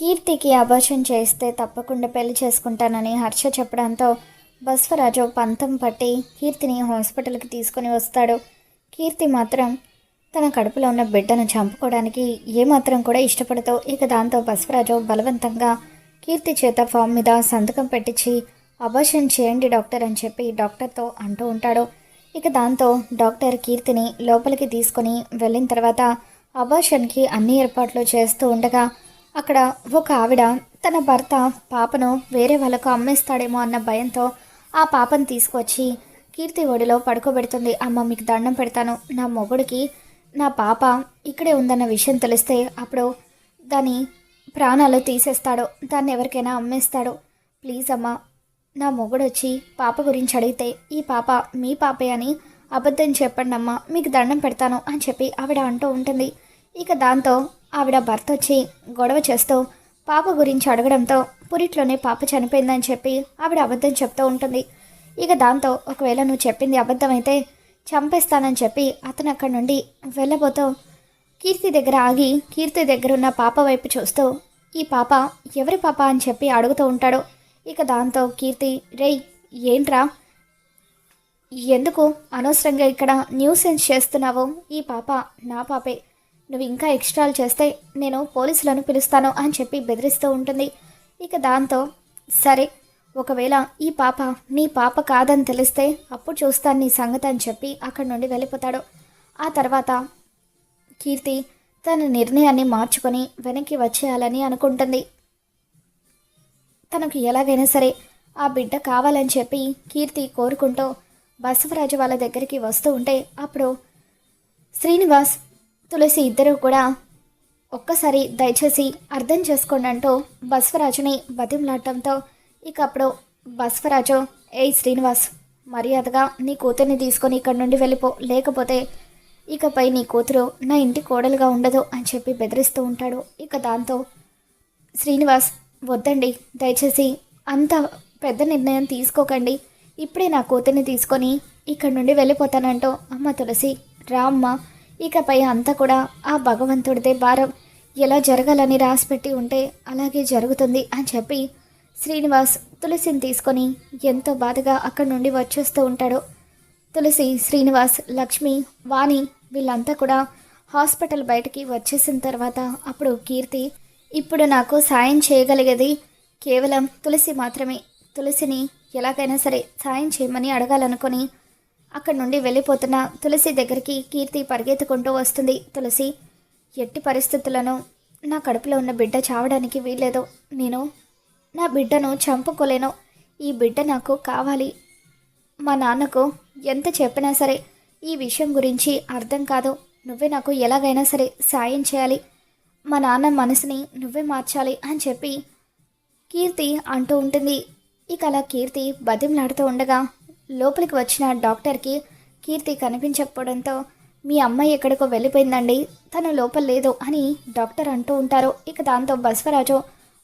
కీర్తికి అభాషం చేస్తే తప్పకుండా పెళ్ళి చేసుకుంటానని హర్ష చెప్పడంతో బస్వరాజు పంతం పట్టి కీర్తిని హాస్పిటల్కి తీసుకొని వస్తాడు. కీర్తి మాత్రం తన కడుపులో ఉన్న బిడ్డను చంపుకోవడానికి ఏమాత్రం కూడా ఇష్టపడతో ఇక దాంతో బస్వరాజు బలవంతంగా కీర్తి చేత ఫామ్ మీద సంతకం పెట్టించి అబార్షన్ చేయండి డాక్టర్ అని చెప్పి డాక్టర్తో అంటూ ఉంటాడు. ఇక దాంతో డాక్టర్ కీర్తిని లోపలికి తీసుకొని వెళ్ళిన తర్వాత అబార్షన్కి అన్ని ఏర్పాట్లు చేస్తూ ఉండగా అక్కడ ఒక ఆవిడ తన భర్త పాపను వేరే వాళ్ళకు అమ్మేస్తాడేమో అన్న భయంతో ఆ పాపను తీసుకొచ్చి కీర్తి ఒడిలో పడుకోబెడుతుంది. అమ్మ మీకు దండం పెడతాను. నా మొగుడికి నా పాప ఇక్కడే ఉందన్న విషయం తెలిస్తే అప్పుడు దాని ప్రాణాలు తీసేస్తాడు. దాన్ని ఎవరికైనా అమ్మేస్తాడు. ప్లీజ్ అమ్మా నా మొగుడు వచ్చి పాప గురించి అడిగితే ఈ పాప మీ పాపే అని అబద్ధం చెప్పండి అమ్మ మీకు దండం పెడతాను అని చెప్పి ఆవిడ అంటూ ఉంటుంది. ఇక దాంతో ఆవిడ భర్త వచ్చి గొడవ చేస్తూ పాప గురించి అడగడంతో పురిట్లోనే పాప చనిపోయిందని చెప్పి ఆవిడ అబద్ధం చెప్తూ ఉంటుంది. ఇక దాంతో ఒకవేళ నువ్వు చెప్పింది అబద్ధమైతే చంపేస్తానని చెప్పి అతను అక్కడి నుండి వెళ్ళబోతూ కీర్తి దగ్గర ఆగి కీర్తి దగ్గర ఉన్న పాప వైపు చూస్తూ ఈ పాప ఎవరి పాప అని చెప్పి అడుగుతూ ఉంటాడు. ఇక దాంతో కీర్తి రేయ్ ఏంట్రా? ఎందుకు అనవసరంగా ఇక్కడ న్యూసెన్స్ చేస్తున్నావు? ఈ పాప నా పాపే. నువ్వు ఇంకా ఎక్స్ట్రాలు చేస్తే నేను పోలీసులను పిలుస్తాను అని చెప్పి బెదిరిస్తూ ఉంటుంది. ఇక దాంతో సరే ఒకవేళ ఈ పాప నీ పాప కాదని తెలిస్తే అప్పుడు చూస్తాను నీ సంగతి అని చెప్పి అక్కడి నుండి వెళ్ళిపోతాడు. ఆ తర్వాత కీర్తి తన నిర్ణయాన్ని మార్చుకొని వెనక్కి వచ్చేయాలని అనుకుంటుంది. తనకు ఎలాగైనా సరే ఆ బిడ్డ కావాలని చెప్పి కీర్తి కోరుకుంటూ బసవరాజు వాళ్ళ దగ్గరికి వస్తూ ఉంటే అప్పుడు శ్రీనివాస్ తులసి ఇద్దరూ కూడా ఒక్కసారి దయచేసి అర్థం చేసుకోండి అంటూ బసవరాజుని బతిమలాడటంతో ఇక అప్పుడు బసవరాజు ఏ శ్రీనివాస్ మర్యాదగా నీ కూతుర్ని తీసుకొని ఇక్కడి నుండి వెళ్ళిపో లేకపోతే ఇకపై నీ కూతురు నా ఇంటి కోడలుగా ఉండదు అని చెప్పి బెదిరిస్తూ ఉంటాడు. ఇక దాంతో శ్రీనివాస్ వద్దండి దయచేసి అంత పెద్ద నిర్ణయం తీసుకోకండి. ఇప్పుడే నా కూతుర్ని తీసుకొని ఇక్కడి నుండి వెళ్ళిపోతానంటూ అమ్మ తులసి రా అమ్మ ఇకపై అంతా కూడా ఆ భగవంతుడిదే భారం. ఎలా జరగాలని రాసిపెట్టి ఉంటే అలాగే జరుగుతుంది అని చెప్పి శ్రీనివాస్ తులసిని తీసుకొని ఎంతో బాధగా అక్కడి నుండి వచ్చేస్తూ ఉంటాడు. తులసి శ్రీనివాస్ లక్ష్మి వాణి వీళ్ళంతా కూడా హాస్పిటల్ బయటికి వచ్చేసిన తర్వాత అప్పుడు కీర్తి ఇప్పుడు నాకు సాయం చేయగలిగేది కేవలం తులసి మాత్రమే. తులసిని ఎలాగైనా సరే సాయం చేయమని అడగాలనుకొని అక్కడి నుండి వెళ్ళిపోతున్న తులసి దగ్గరికి కీర్తి పరిగెత్తుకుంటూ వస్తుంది. తులసి ఎట్టి పరిస్థితులను నా కడుపులో ఉన్న బిడ్డ చావడానికి వీల్లేదు. నేను నా బిడ్డను చంపుకోలేను. ఈ బిడ్డ నాకు కావాలి. మా నాన్నకు ఎంత చెప్పినా సరే ఈ విషయం గురించి అర్థం కాదు. నువ్వే నాకు ఎలాగైనా సరే సాయం చేయాలి. మా నాన్న మనసుని నువ్వే మార్చాలి అని చెప్పి కీర్తి అంటూ ఉంటుంది. ఇక అలా కీర్తి బతిమలాడుతూ ఉండగా లోపలికి వచ్చిన డాక్టర్కి కీర్తి కనిపించకపోవడంతో మీ అమ్మాయి ఎక్కడికో వెళ్ళిపోయిందండి తను లోపల లేదు అని డాక్టర్ అంటూ ఉంటారు. ఇక దాంతో బసవరాజు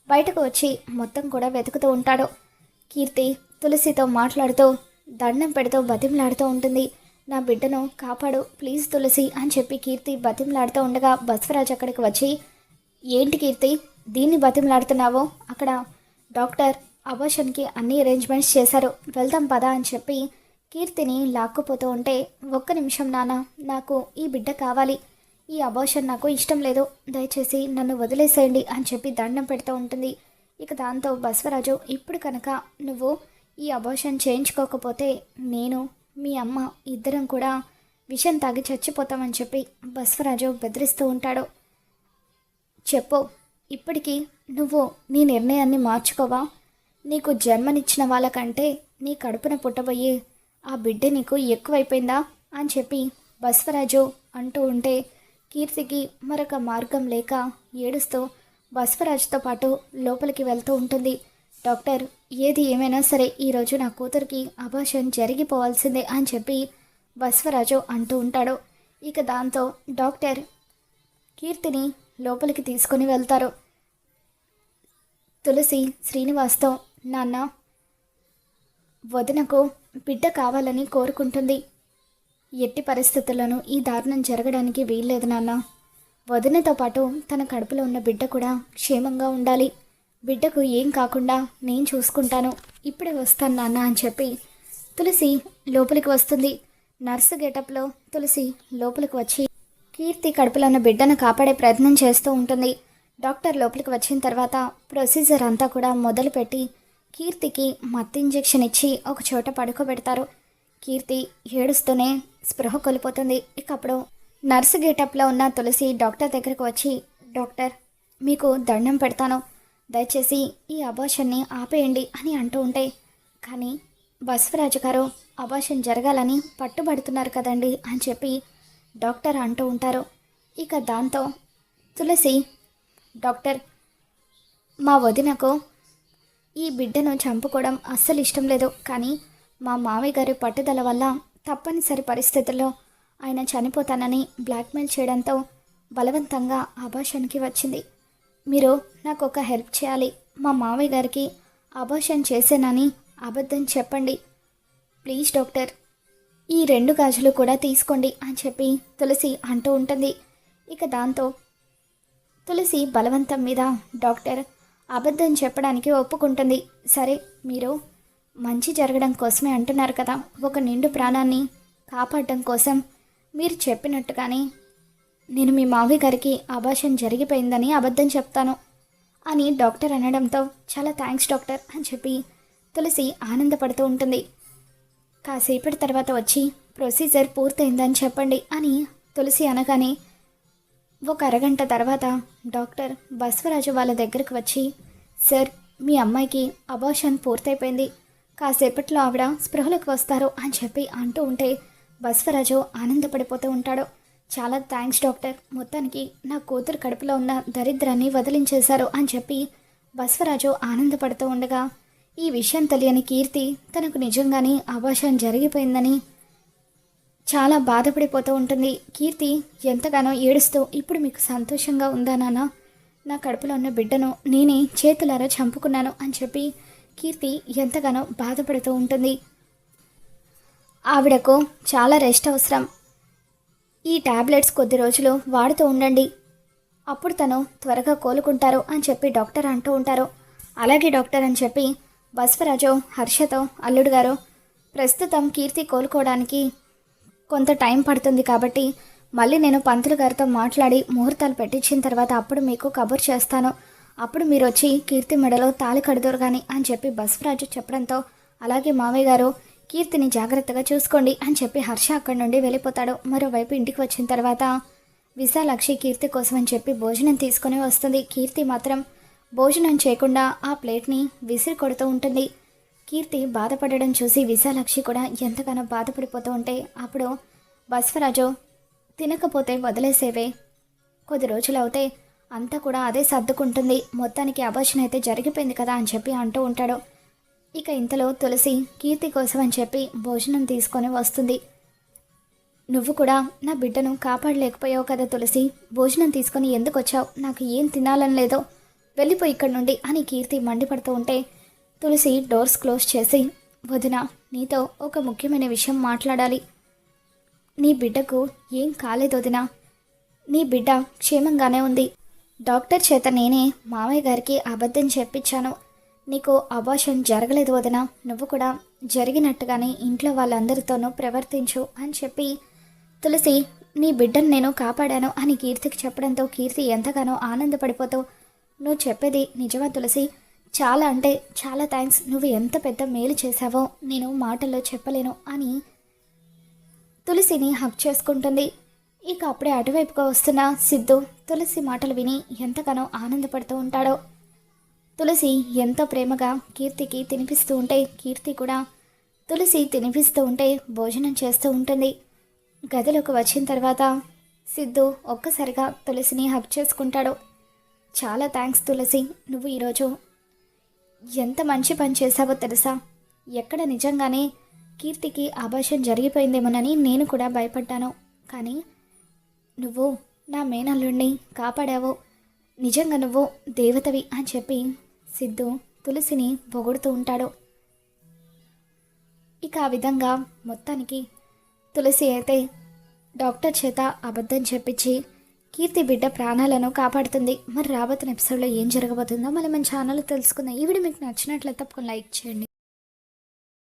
బయటకు వచ్చి మొత్తం కూడా వెతుకుతూ ఉంటాడు. కీర్తి తులసితో మాట్లాడుతూ దండం పెడుతూ బతిమలాడుతూ ఉంటుంది. నా బిడ్డను కాపాడు ప్లీజ్ తులసి అని చెప్పి కీర్తి బతిమలాడుతూ ఉండగా బస్వరాజు అక్కడికి వచ్చి ఏంటి కీర్తి దీన్ని బతిమలాడుతున్నావో? అక్కడ డాక్టర్ అబోషన్కి అన్ని అరేంజ్మెంట్స్ చేశారు. వెళ్దాం పదా అని చెప్పి కీర్తిని లాక్కుపోతూ ఉంటే ఒక్క నిమిషం నాన్న నాకు ఈ బిడ్డ కావాలి. ఈ అబోషన్ నాకు ఇష్టం లేదు. దయచేసి నన్ను వదిలేసేయండి అని చెప్పి దండం పెడుతూ ఉంటుంది. ఇక దాంతో బసవరాజు ఇప్పుడు కనుక నువ్వు ఈ అబోషన్ చేయించుకోకపోతే నేను మీ అమ్మ ఇద్దరం కూడా విషం తాగి చచ్చిపోతామని చెప్పి బసవరాజు బెదిరిస్తూ ఉంటాడు. చెప్పు ఇప్పటికీ నువ్వు నీ నిర్ణయాన్ని మార్చుకోవా? నీకు జన్మనిచ్చిన వాళ్ళకంటే నీ కడుపున పుట్టబోయే ఆ బిడ్డ నీకు ఎక్కువైపోయిందా అని చెప్పి బసవరాజు అంటూ ఉంటే కీర్తికి మరొక మార్గం లేక ఏడుస్తూ బసవరాజుతో పాటు లోపలికి వెళ్తూ ఉంటుంది. డాక్టర్ ఏది ఏమైనా సరే ఈరోజు నా కూతురికి అభాషణ జరిగిపోవాల్సిందే అని చెప్పి బసవరాజు అంటూ ఉంటాడు. ఇక దాంతో డాక్టర్ కీర్తిని లోపలికి తీసుకొని వెళ్తారు. తులసి శ్రీనివాస్తో నాన్న వదినకు బిడ్డ కావాలని కోరుకుంటుంది. ఎట్టి పరిస్థితుల్లోనూ ఈ దారుణం జరగడానికి వీల్లేదు నాన్న. వదినతో పాటు తన కడుపులో ఉన్న బిడ్డ కూడా క్షేమంగా ఉండాలి. బిడ్డకు ఏం కాకుండా నేను చూసుకుంటాను. ఇప్పుడే వస్తాను నాన్న అని చెప్పి తులసి లోపలికి వస్తుంది. నర్సు గెటప్లో తులసి లోపలికి వచ్చి కీర్తి కడుపులో ఉన్న బిడ్డను కాపాడే ప్రయత్నం చేస్తూ ఉంటుంది. డాక్టర్ లోపలికి వచ్చిన తర్వాత ప్రొసీజర్ అంతా కూడా మొదలుపెట్టి కీర్తికి మత్తు ఇంజెక్షన్ ఇచ్చి ఒక చోట పడుకోబెడతారు. కీర్తి ఏడుస్తూనే స్పృహ కోల్పోతుంది. ఇక అప్పుడు నర్సు గేటప్లో ఉన్న తులసి డాక్టర్ దగ్గరకు వచ్చి డాక్టర్ మీకు దండం పెడతాను. దయచేసి ఈ అబాషన్ని ఆపేయండి అని అంటూ ఉంటే కానీ బసవరాజు గారు అబాషన్ జరగాలని పట్టుబడుతున్నారు కదండి అని చెప్పి డాక్టర్ అంటూ ఉంటారు. ఇక దాంతో తులసి డాక్టర్ మా వదినకు ఈ బిడ్డను చంపుకోవడం అస్సలు ఇష్టం లేదు. కానీ మా మామయ్య గారి పట్టుదల వల్ల తప్పనిసరి పరిస్థితుల్లో ఆయన చనిపోతానని బ్లాక్మెయిల్ చేయడంతో బలవంతంగా అబాషన్కి వచ్చింది. మీరు నాకు ఒక హెల్ప్ చేయాలి. మా మామయ్య గారికి అబాషన్ చేశానని అబద్ధం చెప్పండి. ప్లీజ్ డాక్టర్ ఈ రెండు గాజులు కూడా తీసుకోండి అని చెప్పి తులసి అంటూ ఉంటుంది. ఇక దాంతో తులసి బలవంతం మీద డాక్టర్ అబద్ధం చెప్పడానికి ఒప్పుకుంటుంది. సరే మీరు మంచి జరగడం కోసమే అంటున్నారు కదా. ఒక నిండు ప్రాణాన్ని కాపాడడం కోసం మీరు చెప్పినట్టుగానే నేను మీ మావి గారికి అబాషన్ జరిగిపోయిందని అబద్ధం చెప్తాను అని డాక్టర్ అనడంతో చాలా థ్యాంక్స్ డాక్టర్ అని చెప్పి తులసి ఆనందపడుతూ ఉంటుంది. కాసేపటి తర్వాత వచ్చి ప్రొసీజర్ పూర్తయిందని చెప్పండి అని తులసి అనగానే ఒక అరగంట తర్వాత డాక్టర్ బసవరాజు వాళ్ళ దగ్గరకు వచ్చి సార్ మీ అమ్మాయికి అబార్షన్ పూర్తయిపోయింది. కాసేపట్లో ఆవిడ స్పృహలకు వస్తారు అని చెప్పి అంటూ ఉంటే బసవరాజు ఆనందపడిపోతూ ఉంటాడు. చాలా థ్యాంక్స్ డాక్టర్. మొత్తానికి నా కూతురు కడుపులో ఉన్న దరిద్రాన్ని వదిలించేశారు అని చెప్పి బసవరాజు ఆనందపడుతూ ఉండగా ఈ విషయం తెలియని కీర్తి తనకు నిజంగానే అభాషం జరిగిపోయిందని చాలా బాధపడిపోతూ ఉంటుంది. కీర్తి ఎంతగానో ఏడుస్తూ ఇప్పుడు మీకు సంతోషంగా ఉందా నాన్న? నా కడుపులో ఉన్న బిడ్డను నేనే చేతులారా చంపుకున్నాను అని చెప్పి కీర్తి ఎంతగానో బాధపడుతూ ఉంటుంది. ఆవిడకు చాలా రెస్ట్ అవసరం. ఈ టాబ్లెట్స్ కొద్ది రోజులు వాడుతూ ఉండండి. అప్పుడు తను త్వరగా కోలుకుంటారు అని చెప్పి డాక్టర్ అంటూ ఉంటారు. అలాగే డాక్టర్ అని చెప్పి బస్వరాజు హర్షతో అల్లుడు గారు ప్రస్తుతం కీర్తి కోలుకోవడానికి కొంత టైం పడుతుంది కాబట్టి మళ్ళీ నేను పంతులు గారితో మాట్లాడి ముహూర్తాలు పెట్టించిన తర్వాత అప్పుడు మీకు కబుర్ చేస్తాను. అప్పుడు మీరు వచ్చి కీర్తి మెడలో తాళి కడుదురు కానీ అని చెప్పి బస్వరాజు చెప్పడంతో అలాగే మామయ్య గారు కీర్తిని జాగ్రత్తగా చూసుకోండి అని చెప్పి హర్ష అక్కడి నుండి వెళ్ళిపోతాడు. మరోవైపు ఇంటికి వచ్చిన తర్వాత విశాలక్షి కీర్తి కోసం అని చెప్పి భోజనం తీసుకొని వస్తుంది. కీర్తి మాత్రం భోజనం చేయకుండా ఆ ప్లేట్ని విసిరి కొడుతూ ఉంటుంది. కీర్తి బాధపడడం చూసి విశాలాక్షి కూడా ఎంతగానో బాధపడిపోతూ ఉంటే అప్పుడు బసవరాజు తినకపోతే వదిలేసేవే. కొద్ది రోజులు అవుతే అంతా కూడా అదే సర్దుకుంటుంది. మొత్తానికి అభాషణ అయితే జరిగిపోయింది కదా అని చెప్పి అంటూ ఉంటాడు. ఇక ఇంతలో తులసి కీర్తి కోసం అని చెప్పి భోజనం తీసుకొని వస్తుంది. నువ్వు కూడా నా బిడ్డను కాపాడలేకపోయావు కదా తులసి. భోజనం తీసుకొని ఎందుకు వచ్చావు? నాకు ఏం తినాలని లేదో వెళ్ళిపోయి ఇక్కడ నుండి అని కీర్తి మండిపడుతూ ఉంటే తులసి డోర్స్ క్లోజ్ చేసి వదిన నీతో ఒక ముఖ్యమైన విషయం మాట్లాడాలి. నీ బిడ్డకు ఏం కాలేదు వదిన. నీ బిడ్డ క్షేమంగానే ఉంది. డాక్టర్ చేత నేనే మామయ్య గారికి అబద్ధం చెప్పించాను. నీకు అబార్షన్ జరగలేదు వదిన. నువ్వు కూడా జరిగినట్టుగానే ఇంట్లో వాళ్ళందరితోనూ ప్రవర్తించు అని చెప్పి తులసి నీ బిడ్డను నేను కాపాడాను అని కీర్తికి చెప్పడంతో కీర్తి ఎంతగానో ఆనందపడిపోతూ నువ్వు చెప్పేది నిజమా తులసి? చాలా అంటే చాలా థ్యాంక్స్ నువ్వు ఎంత పెద్ద మేలు చేశావో నేను మాటల్లో చెప్పలేను అని తులసిని హక్ చేసుకుంటుంది. ఇక అప్పుడే అటువైపుగా వస్తున్న సిద్ధు తులసి మాటలు విని ఎంతగానో ఆనందపడుతూ ఉంటాడో. తులసి ఎంతో ప్రేమగా కీర్తికి తినిపిస్తూ ఉంటే కీర్తి కూడా తులసి తినిపిస్తూ ఉంటే భోజనం చేస్తూ ఉంటుంది. గదిలోకి వచ్చిన తర్వాత సిద్ధు ఒక్కసారిగా తులసిని హక్ చేసుకుంటాడు. చాలా థ్యాంక్స్ తులసి. నువ్వు ఈరోజు ఎంత మంచి పని చేశావో తెలుసా? ఎక్కడ నిజంగానే కీర్తికి ఆభాషం జరిగిపోయిందేమోనని నేను కూడా భయపడ్డాను. కానీ నువ్వు నా మేనల్లుణ్ణి కాపాడావు. నిజంగా నువ్వు దేవతవి అని చెప్పి సిద్ధు తులసిని పొగుడుతూ ఉంటాడు. ఇక ఆ విధంగా మొత్తానికి తులసి అయితే డాక్టర్ చేత అబద్ధం చెప్పించి కీర్తి బిడ్డ ప్రాణాలను కాపాడుతుంది. మరి రాబోతున్న ఎపిసోడ్లో ఏం జరగబోతుందో మళ్ళీ మన ఛానల్ తెలుసుకుందాం. ఈ వీడియో మీకు నచ్చినట్లయితే తప్పకుండా లైక్ చేయండి.